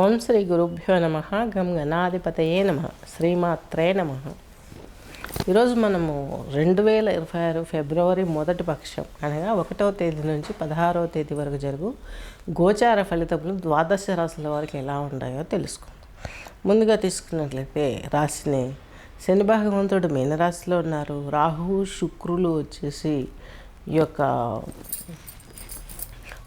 ఓం శ్రీ గురుభ్యో నమ గం గణాధిపతయే నమ శ్రీమాత్రే నమ. ఈరోజు మనము రెండు వేల ఇరవై ఆరు ఫిబ్రవరి మొదటి పక్షం అనగా ఒకటవ తేదీ నుంచి పదహారవ తేదీ వరకు జరుగు గోచార ఫలితములు ద్వాదశ రాశుల వారికి ఎలా ఉన్నాయో తెలుసుకుందాం. ముందుగా తీసుకున్నట్లయితే రాశిని శని భగవంతుడు మీనరాశిలో ఉన్నారు. రాహు శుక్రులు వచ్చేసి ఈ యొక్క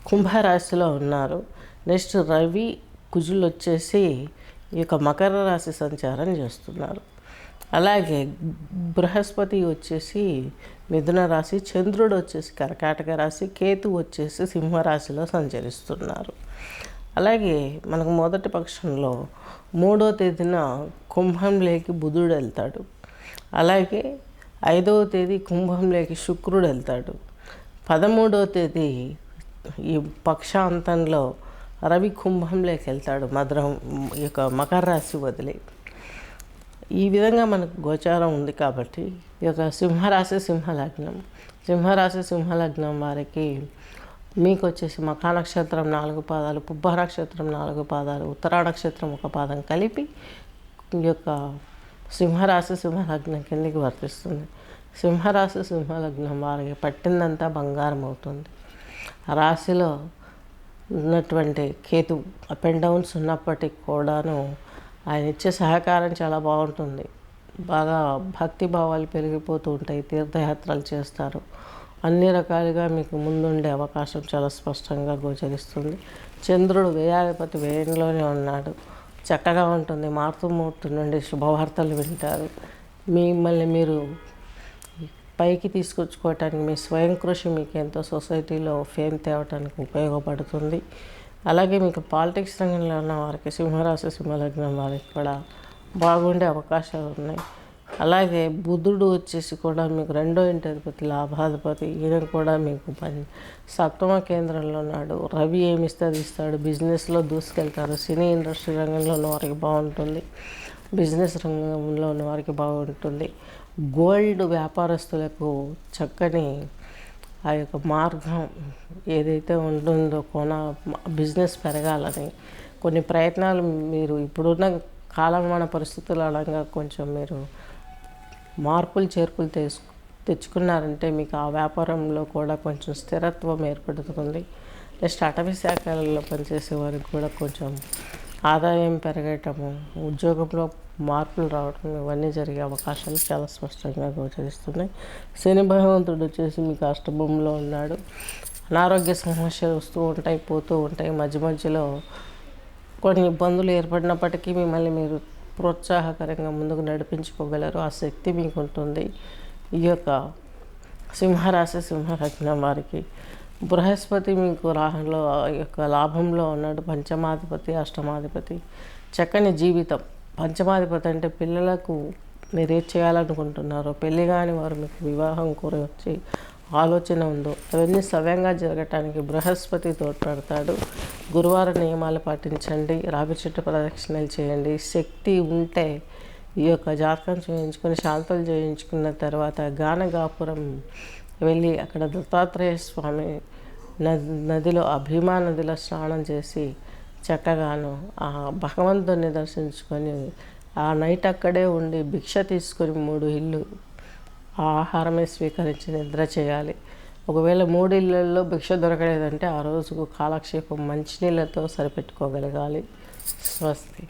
కుంభరాశిలో ఉన్నారు. నెక్స్ట్ రవి కుజులు వచ్చేసి ఈ యొక్క మకర రాశి సంచారం చేస్తున్నారు. అలాగే బృహస్పతి వచ్చేసి మిథున రాశి చంద్రుడు వచ్చేసి కర్కాటక రాశి కేతు వచ్చేసి సింహరాశిలో సంచరిస్తున్నారు. అలాగే మనకు మొదటి పక్షంలో మూడో తేదీన కుంభంలోకి బుధుడు వెళ్తాడు. అలాగే ఐదవ తేదీ కుంభంలోకి శుక్రుడు వెళ్తాడు. పదమూడవ తేదీ ఈ పక్షాంతంలో రవి కుంభంలోకి వెళ్తాడు మధురం ఈ యొక్క మకర రాశి వదిలి. ఈ విధంగా మనకు గోచారం ఉంది కాబట్టి ఈ యొక్క సింహరాశి సింహలగ్నం. సింహరాశి సింహలగ్నం వారికి మీకు వచ్చేసి మకా నక్షత్రం నాలుగు పాదాలు పుబ్బ నక్షత్రం నాలుగు పాదాలు ఉత్తరా నక్షత్రం ఒక పాదం కలిపి ఈ యొక్క సింహరాశి సింహలగ్నం కిందకి వర్తిస్తుంది. సింహరాశి సింహలగ్నం వారికి పట్టిందంతా బంగారం అవుతుంది. ఆ రాశిలో ఉన్నటువంటి కేతు అప్ అండ్ డౌన్స్ ఉన్నప్పటికి కూడాను ఆయన ఇచ్చే సహకారం చాలా బాగుంటుంది. బాగా భక్తి భావాలు పెరిగిపోతూ ఉంటాయి తీర్థయాత్రలు చేస్తారు. అన్ని రకాలుగా మీకు ముందుండే అవకాశం చాలా స్పష్టంగా గోచరిస్తుంది. చంద్రుడు వేయాధిపతి వేయంలోనే ఉన్నాడు. చక్కగా ఉంటుంది. మాతృమూర్తి నుండి శుభవార్తలు వింటారు. మిమ్మల్ని మీరు పైకి తీసుకొచ్చుకోవటానికి మీ స్వయం కృషి మీకు ఎంతో సొసైటీలో ఫేమ్ తేవటానికి ఉపయోగపడుతుంది. అలాగే మీకు పాలిటిక్స్ రంగంలో ఉన్న వారికి సింహరాశి సింహలగ్నం వారికి కూడా బాగుండే అవకాశాలు ఉన్నాయి. అలాగే బుధుడు వచ్చేసి కూడా మీకు రెండో ఇంటి అధిపతి లాభాధిపతి. ఈయన కూడా మీకు పని సప్తమ కేంద్రంలో ఉన్నాడు. రవి ఏమిస్తే అది ఇస్తాడు. బిజినెస్లో దూసుకెళ్తారు. సినీ ఇండస్ట్రీ రంగంలో ఉన్న వారికి బాగుంటుంది. బిజినెస్ రంగంలో ఉన్న వారికి బాగుంటుంది. గోల్డ్ వ్యాపారస్తులకు చక్కని ఆ యొక్క మార్గం ఏదైతే ఉంటుందో కొన బిజినెస్ పెరగాలని కొన్ని ప్రయత్నాలు మీరు ఇప్పుడున్న కాలమాన పరిస్థితుల అనగా కొంచెం మీరు మార్పులు చేర్పులు తెసు తెచ్చుకున్నారంటే మీకు ఆ వ్యాపారంలో కూడా కొంచెం స్థిరత్వం ఏర్పడుతుంది. నెక్స్ట్ అటవీ శాఖలలో పనిచేసే వారికి కూడా కొంచెం ఆదాయం పెరగటము ఉద్యోగంలో మార్పులు రావడం ఇవన్నీ జరిగే అవకాశాలు చాలా స్పష్టంగా గోచరిస్తున్నాయి. శని భగవంతుడు వచ్చేసి మీకు అష్టభూమిలో ఉన్నాడు. అనారోగ్య సమస్యలు వస్తూ ఉంటాయి పోతూ ఉంటాయి. మధ్య మధ్యలో కొన్ని ఇబ్బందులు ఏర్పడినప్పటికీ మిమ్మల్ని మీరు ప్రోత్సాహకరంగా ముందుకు నడిపించుకోగలరు. ఆ శక్తి మీకు ఉంటుంది ఈ యొక్క సింహరాశి సింహలగ్నం వారికి బృహస్పతి మీకు రాహంలో యొక్క లాభంలో ఉన్నాడు. పంచమాధిపతి అష్టమాధిపతి. చక్కని జీవితం. పంచమాధిపతి అంటే పిల్లలకు మీరు ఏం చేయాలనుకుంటున్నారో పెళ్ళి కాని వారు మీకు వివాహం వచ్చి ఆలోచన ఉందో అవన్నీ సవ్యంగా జరగటానికి బృహస్పతి తోడ్పడతాడు. గురువార నియమాలు పాటించండి. రావి చెట్టు ప్రదక్షిణలు చేయండి. శక్తి ఉంటే ఈ యొక్క జాతకం చేయించుకొని శాంతులు చేయించుకున్న తర్వాత గానగాపురం వెళ్ళి అక్కడ దత్తాత్రేయ స్వామి నదిలో ఆ భీమా నదిలో స్నానం చేసి చక్కగాను ఆ భగవంతుని దర్శించుకొని ఆ నైట్ అక్కడే ఉండి భిక్ష తీసుకొని మూడు ఇల్లు ఆ ఆహారమే స్వీకరించి నిద్ర చేయాలి. ఒకవేళ మూడు ఇళ్ళల్లో భిక్ష దొరకలేదంటే ఆ రోజుకు కాలక్షేపం మంచినీళ్ళతో సరిపెట్టుకోగలగాలి. స్వస్తి.